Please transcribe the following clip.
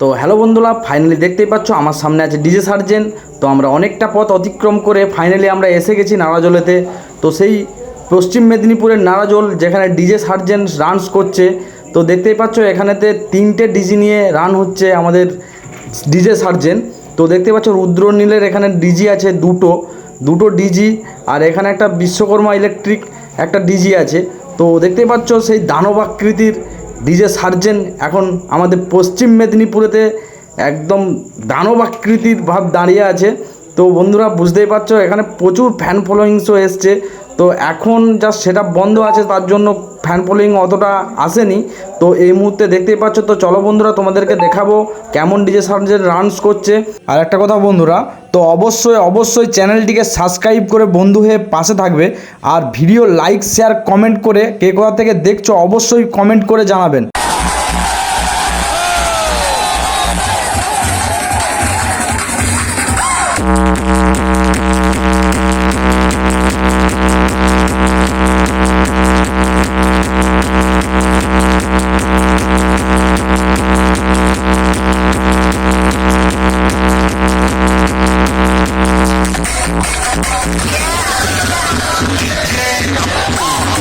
তো হ্যালো বন্ধুরা ফাইনালি দেখতেই পাচ্ছ, আমার সামনে আছে ডিজে সার্জেন তো আমরা অনেকটা পথ অতিক্রম করে ফাইনালি আমরা এসে গেছি নারাজলেতে। তো সেই পশ্চিম মেদিনীপুরের নারাজল, যেখানে ডিজে সার্জেন রানস করছে, তো দেখতেই পাচ্ছ এখানেতে তিনটে ডিজি নিয়ে রান হচ্ছে আমাদের ডিজে সার্জেন তো দেখতে পাচ্ছ রুদ্রনীলের এখানে ডিজি আছে দুটো দুটো ডিজি আর এখানে একটা বিশ্বকর্মা ইলেকট্রিক একটা ডিজি আছে। তো দেখতেই পাচ্ছ সেই দানব আকৃতির ডিজে সার্জেন এখন আমাদের পশ্চিম মেদিনীপুরেতে একদম দানবাকৃতির ভাব দাঁড়িয়ে আছে। তো বন্ধুরা, বুঝতেই পারছ, এখানে প্রচুর ফ্যান ফলোয়িংসও এসছে। তো এখন যা সেটা বন্ধ আছে, তার জন্য ফ্যান ফলোয়িং অতটা আসেনি। তো এই মুহূর্তে দেখতেই পাচ্ছ, তো চলো বন্ধুরা তোমাদেরকে দেখাবো কেমন ডিজে সার্জেন রানস করছে। আর একটা কথা বন্ধুরা, তো অবশ্যই অবশ্যই চ্যানেলটিকে সাবস্ক্রাইব করে বন্ধু হয়ে পাশে থাকবে। আর ভিডিও লাইক শেয়ার কমেন্ট করে কে কোথা থেকে দেখছ, অবশ্যই কমেন্ট করে জানাবেন।